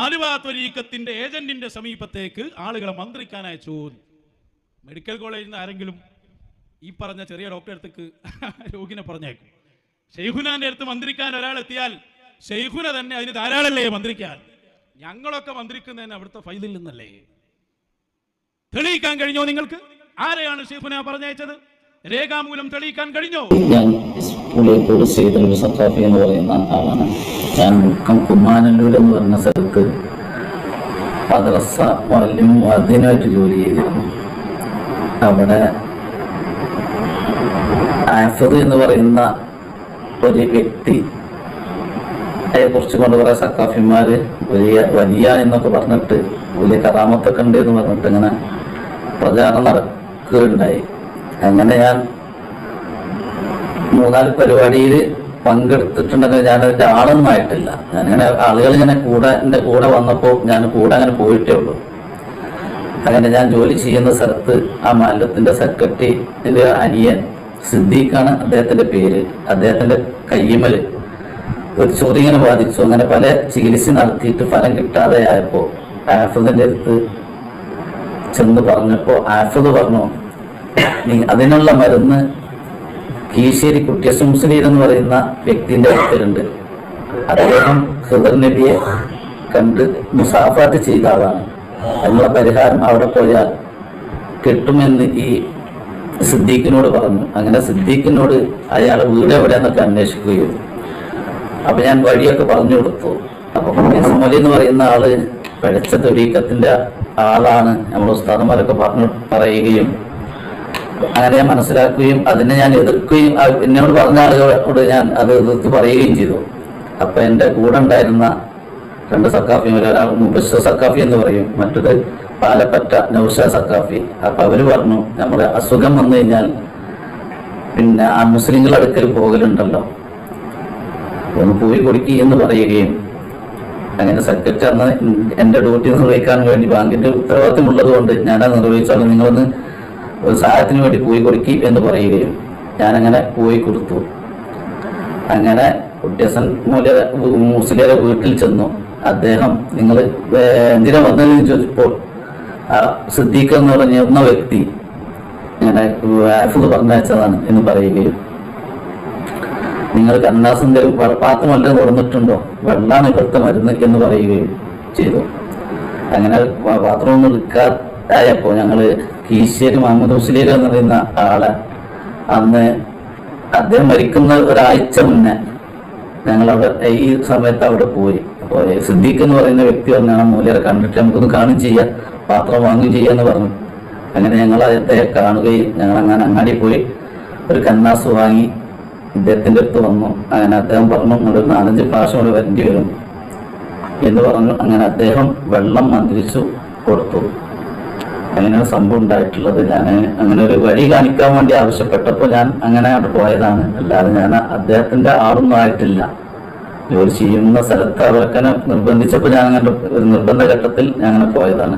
ആലുവ ത്വരീക്കത്തിന്റെ ഏജന്റിന്റെ സമീപത്തേക്ക് ആളുകളെ മന്ത്രിക്കാൻ അയച്ചു. മെഡിക്കൽ കോളേജിൽ നിന്ന് ആരെങ്കിലും ഈ പറഞ്ഞ ചെറിയ ഡോക്ടറെ അടുത്തേക്ക് രോഗിനെ പറഞ്ഞേക്കും. ഷെയ്ഖുനാന്റെ അടുത്ത് മന്ത്രിക്കാൻ ഒരാൾ എത്തിയാൽ ഷെയ്ഖുന തന്നെ അതിന് ധാരാളല്ലേ മന്ത്രിക്കാൻ? ഞങ്ങളൊക്കെ മന്ത്രിക്കുന്നതിന് അവിടുത്തെ ഫൈലിൽ നിന്നല്ലേ? തെളിയിക്കാൻ കഴിഞ്ഞോ നിങ്ങൾക്ക്? ആരെയാണ് ഷെയ്ഖുന പറഞ്ഞയച്ചത്? രേഖാമൂലം തെളിയിക്കാൻ കഴിഞ്ഞോ? ഞാൻ സെയ്ദ് സീതൽ സത്താഫി എന്ന് പറയുന്ന ആളാണ്. ഞാൻ മുക്കം കുമ്മാനല്ലൂർ എന്ന് പറഞ്ഞ സ്ഥലത്ത് മദ്രസ അതിനായിട്ട് ജോലി ചെയ്തിരുന്നു. അവിടെ ആഫദ് എന്ന് പറയുന്ന ഒരു വ്യക്തി കുറിച്ച് കൊണ്ട് കുറെ സക്കാഫിമാര് വലിയ വലിയ എന്നൊക്കെ പറഞ്ഞിട്ട് വലിയ കറാമത്തൊക്കെ ഉണ്ട് എന്ന് പറഞ്ഞിട്ട് ഇങ്ങനെ പ്രചാരണം നടക്കുകയുണ്ടായി. അങ്ങനെ ഞാൻ മൂന്നാൽ പരിപാടിയിൽ പങ്കെടുത്തിട്ടുണ്ടെങ്കിൽ ഞാൻ അതിന്റെ ആളൊന്നും ആയിട്ടില്ല. ഞാനിങ്ങനെ ആളുകൾ ഇങ്ങനെ കൂടെ എന്റെ കൂടെ വന്നപ്പോൾ ഞാൻ കൂടെ അങ്ങനെ പോയിട്ടേ ഉള്ളൂ. അങ്ങനെ ഞാൻ ജോലി ചെയ്യുന്ന സ്ഥലത്ത് ആ മല്ലത്തിന്റെ സെക്രട്ടറി അനിയൻ സിദ്ദീഖാണ് അദ്ദേഹത്തിന്റെ പേര്. അദ്ദേഹത്തിന്റെ കയ്യമൽ ഒരു ചോദ്യം ഇങ്ങനെ ബാധിച്ചു. അങ്ങനെ പല ചികിത്സ നടത്തിയിട്ട് ഫലം കിട്ടാതെ ആയപ്പോൾ ആഫ്രദിന്റെ അടുത്ത് ചെന്ന് പറഞ്ഞപ്പോൾ ആഫിദ് പറഞ്ഞു "നീ അതിനുള്ള മരുന്ന് കീശേരി കുട്ടിയസ് മുസ്ലിം എന്ന് പറയുന്ന വ്യക്തിന്റെ പേരുണ്ട് അദ്ദേഹം ഖിദർ നബിയെ കണ്ട് മുസാഫാത്ത് ചെയ്ത ആളാണ്. അതിനുള്ള പരിഹാരം അവിടെ പോയാൽ കിട്ടുമെന്ന് ഈ സിദ്ദീഖിനോട് പറഞ്ഞു. അങ്ങനെ സിദ്ദീഖിനോട് അയാൾ വീട് എവിടെയെന്നൊക്കെ അന്വേഷിക്കുകയും അപ്പൊ ഞാൻ വഴിയൊക്കെ പറഞ്ഞു കൊടുത്തു. അപ്പൊ ഇസ്മലി എന്ന് പറയുന്ന ആൾ പിഴച്ച തൊഴീക്കത്തിന്റെ ആളാണ്. നമ്മൾ ഉസ്താദന്മാരൊക്കെ പറഞ്ഞു പറയുകയും അങ്ങനെ ഞാൻ മനസ്സിലാക്കുകയും അതിനെ ഞാൻ എതിർക്കുകയും എന്നോട് പറഞ്ഞ ആളുകളോട് ഞാൻ അത് എതിർത്ത് പറയുകയും ചെയ്തു. അപ്പൊ എന്റെ കൂടെ ഉണ്ടായിരുന്ന രണ്ട് സക്കാഫി ഒരാൾ മുബശ്ശർ സക്കാഫി എന്ന് പറയും മറ്റൊരു പാലപ്പറ്റ നൗഷ സക്കാഫി അപ്പൊ അവർ പറഞ്ഞു നമ്മുടെ അസുഖം വന്നു കഴിഞ്ഞാൽ പിന്നെ ആ മുസ്ലിങ്ങൾ അടുക്കൽ പോകലുണ്ടല്ലോ. ഒന്ന് പോയി കൊടുക്കി എന്ന് പറയുകയും അങ്ങനെ സെക്രട്ടറി അന്ന് എന്റെ ഡ്യൂട്ടി നിർവഹിക്കാൻ വേണ്ടി ബാങ്കിന്റെ ഉത്തരവാദിത്തമുള്ളത് കൊണ്ട് ഞാനത് നിർവഹിച്ചാലും നിങ്ങളൊന്ന് സഹായത്തിന് വേണ്ടി പോയി കൊടുക്കി എന്ന് പറയുകയും ഞാനങ്ങനെ പോയി കൊടുത്തു അങ്ങനെ കുട്ടിയസൻ മൂല്യ മുസ്ലിയുടെ വീട്ടിൽ ചെന്നു. അദ്ദേഹം നിങ്ങൾ എന്തിനാ വന്നതെന്ന് ചോദിച്ചപ്പോൾ സിദ്ദീഖ് എന്ന് പറഞ്ഞ വ്യക്തി ഇങ്ങനെ ആഫിദ് പറഞ്ഞയച്ചതാണ് എന്ന് പറയുകയും നിങ്ങൾ കണ്ണാസിന്റെ പാത്രം വല്ലതും തുറന്നിട്ടുണ്ടോ? വെള്ളമാണ് ഇപ്പോഴത്തെ മരുന്ന് എന്ന് പറയുകയും ചെയ്തു. അങ്ങനെ പാത്രം പാത്രമൊന്നും എടുക്കാതായപ്പോ ഞങ്ങൾ കീശ്ശേരി മുഹമ്മദ് മുസ്ലിം എന്ന് പറയുന്ന ആളെ അന്ന് അദ്ദേഹം മരിക്കുന്ന ഒരാഴ്ച മുന്നേ ഞങ്ങൾ അവിടെ ഈ സമയത്ത് അവിടെ പോയി. അപ്പോൾ സിദ്ദീഖ് എന്ന് പറയുന്ന വ്യക്തി പറഞ്ഞാൽ മൂലരെ കണ്ടിട്ട് നമുക്കൊന്ന് കാണുകയും ചെയ്യാം. പാത്രം വാങ്ങുകയും ചെയ്യാന്ന് പറഞ്ഞു. അങ്ങനെ ഞങ്ങൾ അദ്ദേഹത്തെ കാണുകയും ഞങ്ങൾ അങ്ങനെ അങ്ങാടി പോയി. ഒരു കന്നാസ് വാങ്ങി ഇദ്ദേഹത്തിന്റെ അടുത്ത് വന്നു. അങ്ങനെ അദ്ദേഹം പറഞ്ഞു ഒരു നാലഞ്ച് പ്രാവശ്യം കൂടെ വരേണ്ടി വരും. എന്ന് പറഞ്ഞു. അങ്ങനെ അദ്ദേഹം വെള്ളം മന്ത്രിച്ചു കൊടുത്തു. അങ്ങനെയാണ് സംഭവം ഉണ്ടായിട്ടുള്ളത് ഞാൻ അങ്ങനെ ഒരു വഴി കാണിക്കാൻ വേണ്ടി ആവശ്യപ്പെട്ടപ്പോൾ ഞാൻ അങ്ങനെ അവിടെ പോയതാണ്. അല്ലാതെ ഞാൻ അദ്ദേഹത്തിന്റെ ആളൊന്നും ആയിട്ടില്ല. ജോലി ചെയ്യുന്ന സ്ഥലത്ത് അവർക്കനെ നിർബന്ധിച്ചപ്പോൾ ഞാൻ അങ്ങനെ ഒരു നിർബന്ധ ഘട്ടത്തിൽ ഞാൻ അങ്ങനെ പോയതാണ്.